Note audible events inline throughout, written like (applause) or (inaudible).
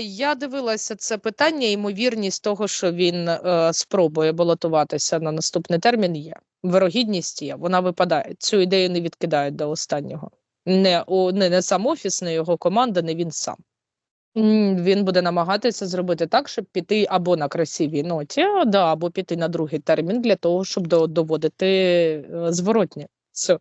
Я дивилася це питання. Ймовірність того, що він е, спробує балотуватися на наступний термін, є. Вирогідність є, вона випадає. Цю ідею не відкидають до останнього. Не, у, не, не сам офіс, не його команда, не він сам. Він буде намагатися зробити так, щоб піти або на красивій ноті, да, або піти на другий термін для того, щоб до, доводити е, зворотнє. Все.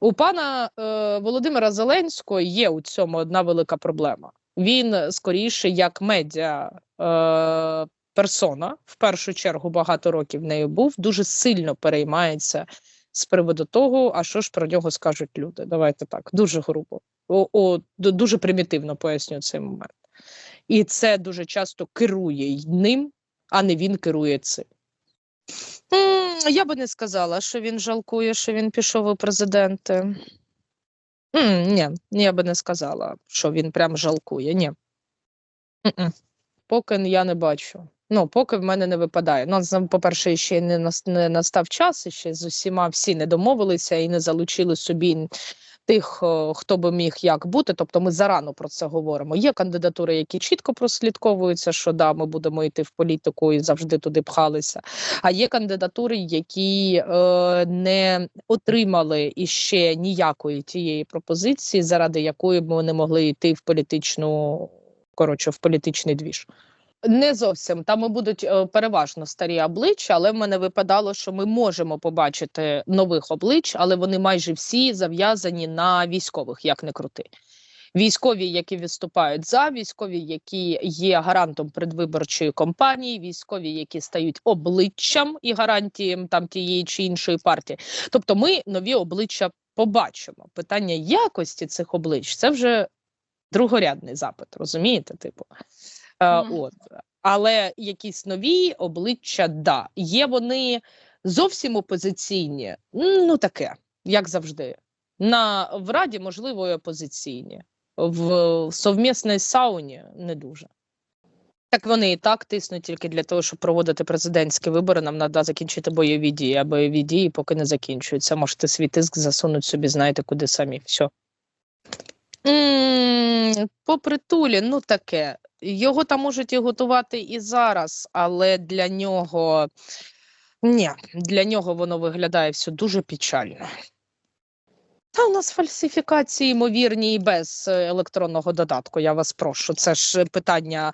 У пана е, Володимира Зеленського є у цьому одна велика проблема. Він скоріше як медіа е, персона, в першу чергу багато років нею був, дуже сильно переймається з приводу того, а що ж про нього скажуть люди. Давайте так, дуже грубо, о, о, дуже примітивно поясню цей момент. І це дуже часто керує ним, а не він керує цим. Я би не сказала, що він жалкує, що він пішов у президенти. М, Ні, я би не сказала, що він прям жалкує. Ні. М-м. Поки я не бачу. Ну, поки в мене не випадає. Ну, по-перше, ще не, не настав час, і ще з усіма всі не домовилися і не залучили собі тих, хто би міг як бути. Тобто ми зарано про це говоримо. Є кандидатури, які чітко прослідковуються, що да, ми будемо йти в політику і завжди туди пхалися. А є кандидатури, які е, не отримали іще ніякої тієї пропозиції, заради якої б вони могли йти в політичну коротше, в політичний двіж. Не зовсім там будуть е, переважно старі обличчя, але в мене випадало, що ми можемо побачити нових облич, але вони майже всі зав'язані на військових, як не крути. Військові, які виступають за, військові, які є гарантом предвиборчої кампанії, військові, які стають обличчям і гарантієм там тієї чи іншої партії. Тобто, ми нові обличчя побачимо. Питання якості цих облич це вже другорядний запит, розумієте? Типу, Мгм. от. Але якісь нові обличчя, да. Є вони зовсім опозиційні, ну таке, як завжди. На в Раді, можливо, і опозиційні, в совмісній сауні не дуже. Так вони і так тиснуть тільки для того, щоб проводити президентські вибори. Нам треба закінчити бойові дії, а бойові дії поки не закінчуються. Можете свій тиск засунути собі, знаєте, куди самі. Все. М, По притулі, ну таке. Його там можуть і готувати і зараз, але для нього ні, для нього воно виглядає все дуже печально. Та у нас фальсифікації ймовірні і без е, електронного додатку. Я вас прошу. Це ж питання.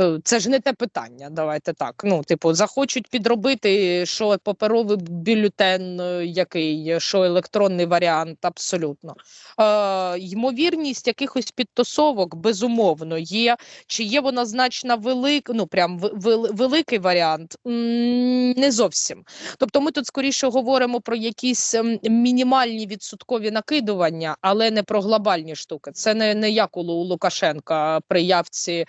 Е, Це ж не те питання. Давайте так. Ну, типу, захочуть підробити, що паперовий бюлетен, е, який, що електронний варіант, абсолютно. Е, ймовірність якихось підтасовок безумовно є. Чи є вона значно велика? Ну прям великий варіант? Не зовсім. Тобто, ми тут скоріше говоримо про якісь ем, мінімальні відсоткові накидування, але не про глобальні штуки. Це не, не як у Лукашенка при явці е,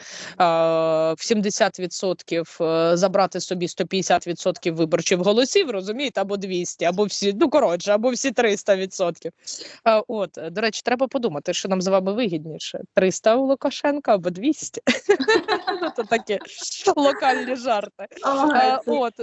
в 70% е, забрати собі 150% виборчих голосів, розумієте, або 200, або всі, ну коротше, або всі 300%. А От, е, до речі, треба подумати, що нам з вами вигідніше: 300 у Лукашенка або 200. Це (laughs) такі локальні жарти. Е, от.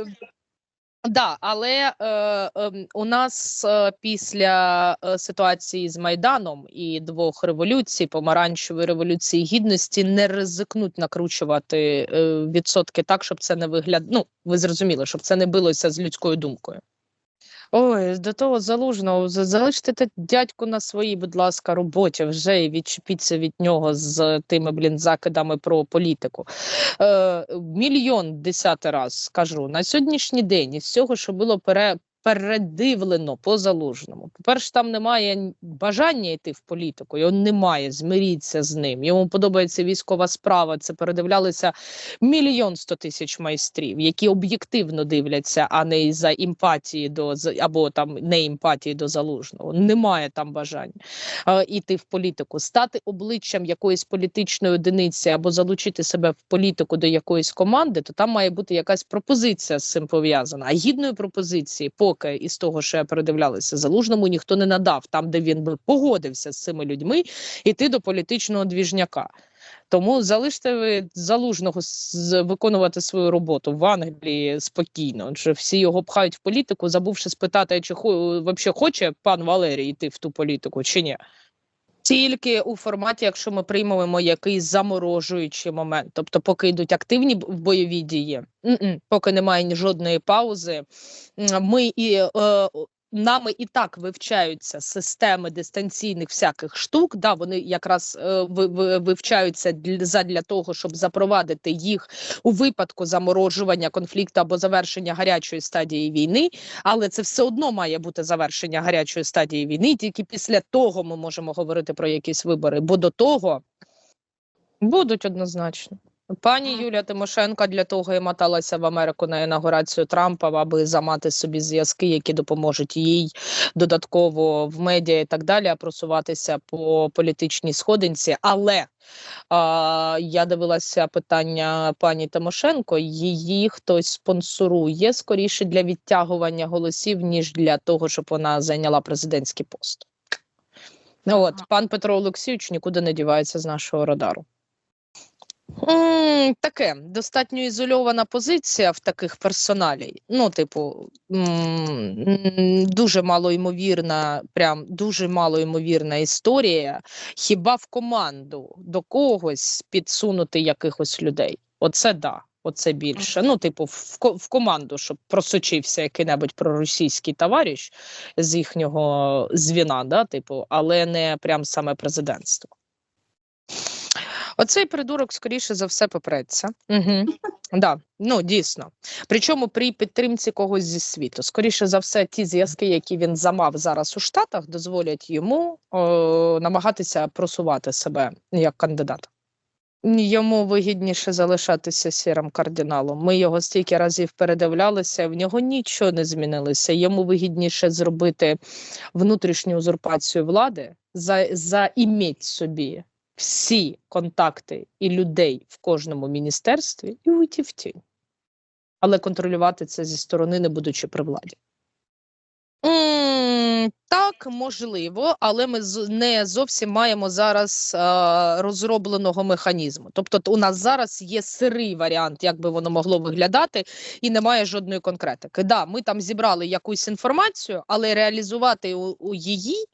Да, але е, ем, у нас е, після е, ситуації з Майданом і двох революцій, помаранчевої революції гідності, не ризикнуть накручувати е, відсотки так, щоб це не вигляд... Ну, ви зрозуміли, щоб це не билося з людською думкою. Ой, до того залужного з- залиште те дядьку на своїй, будь ласка, роботі вже і відчепіться від нього з тими блін закидами про політику. Е, мільйон десятий раз скажу на сьогоднішній день із всього, що було пере, передивлено по залужному. По-перше, там немає бажання йти в політику, його немає. Змиріться з ним. Йому подобається військова справа. Це передивлялися мільйон сто тисяч майстрів, які об'єктивно дивляться, а не за імпатії до або там не імпатії до залужного. Немає там бажання е, іти в політику, стати обличчям якоїсь політичної одиниці або залучити себе в політику до якоїсь команди, то там має бути якась пропозиція з цим пов'язана. А гідної пропозиції, поки із того, що я передивлялася, залужному ніхто не надав, там де він би погодився з цими людьми іти до політичного двіжняка. Тому залиште ви залужного виконувати свою роботу в Англії спокійно. Адже всі його пхають в політику, забувши спитати, чи хо, вообще хоче пан Валерій йти в ту політику, чи ні. Тільки у форматі, якщо ми приймемо якийсь заморожуючий момент, тобто, поки йдуть активні бойові дії, поки немає жодної паузи, ми і е, нами і так вивчаються системи дистанційних всяких штук. Да, вони якраз е, ви- ви- вивчаються для того, щоб запровадити їх у випадку заморожування конфлікту або завершення гарячої стадії війни. Але це все одно має бути завершення гарячої стадії війни. Тільки після того ми можемо говорити про якісь вибори, бо до того будуть однозначно. Пані Юлія Тимошенко для того і моталася в Америку на інаугурацію Трампа, аби замати собі зв'язки, які допоможуть їй додатково в медіа і так далі, просуватися по політичній сходинці. Але а, я дивилася питання пані Тимошенко. Її хтось спонсорує скоріше для відтягування голосів, ніж для того, щоб вона зайняла президентський пост. Ну, От пан Петро Олексійович нікуди не дівається з нашого радару. Таке достатньо ізольована позиція в таких персоналій. Ну, типу, дуже малоймовірна, прям дуже малоймовірна історія. Хіба в команду до когось підсунути якихось людей? Оце да. Оце більше. Ну, типу, в, в команду, щоб просочився який-небудь проросійський товариш з їхнього звіна, да, типу, але не прям саме президентство. Оцей придурок, скоріше за все, попреться. Угу. Да, ну дійсно. Причому при підтримці когось зі світу. Скоріше за все, ті зв'язки, які він замав зараз у Штатах, дозволять йому о, намагатися просувати себе як кандидата. Йому вигідніше залишатися сірим кардиналом. Ми його стільки разів передивлялися, в нього нічого не змінилося. Йому вигідніше зробити внутрішню узурпацію влади, за, заіміть собі всі контакти і людей в кожному міністерстві і уйти в тінь. Але контролювати це зі сторони, не будучи при владі. Так, можливо, але ми не зовсім маємо зараз а, розробленого механізму. Тобто, у нас зараз є сирий варіант, як би воно могло виглядати, і немає жодної конкретики. Да, ми там зібрали якусь інформацію, але реалізувати у, у її,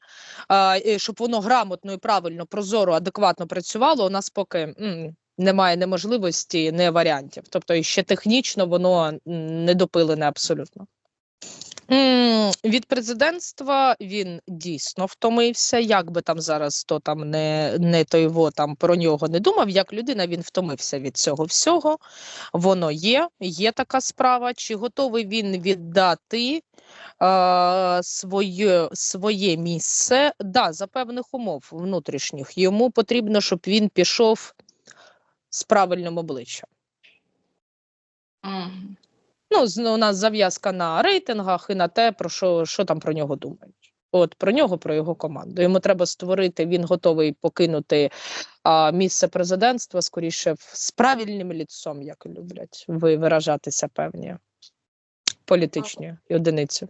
е, щоб воно грамотно і правильно, прозоро, адекватно працювало, у нас поки м, немає неможливості, не варіантів. Тобто, ще технічно воно не допилене абсолютно. Від президентства він дійсно втомився. Як би там зараз хто там не, не той во там про нього не думав, як людина він втомився від цього всього. Воно є, є така справа. Чи готовий він віддати е, своє, своє місце? Да, за певних умов внутрішніх. Йому потрібно, щоб він пішов з правильним обличчям. Мгм. Ну, з- у нас зав'язка на рейтингах і на те, про що, що там про нього думають. От про нього, про його команду. Йому треба створити. Він готовий покинути а, місце президентства скоріше з правильним ліцом, як люблять ви виражатися певні політичні одиниці.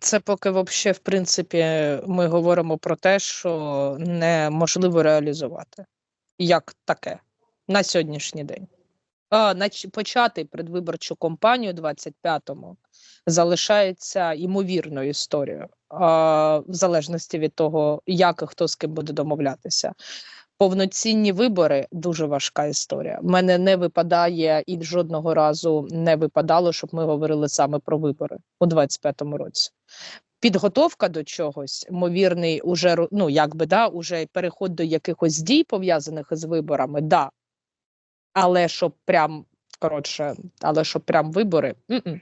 Це поки вообще, в принципі, ми говоримо про те, що неможливо реалізувати як таке на сьогоднішній день. Почати предвиборчу кампанію 25-му залишається ймовірною історією, в залежності від того, як і хто з ким буде домовлятися. Повноцінні вибори дуже важка історія. Мене не випадає і жодного разу не випадало, щоб ми говорили саме про вибори у 25-му році. Підготовка до чогось, ймовірний, уже ну якби да, уже переход до якихось дій пов'язаних із виборами, да. Але щоб прям коротше, але щоб прям вибори, м-м.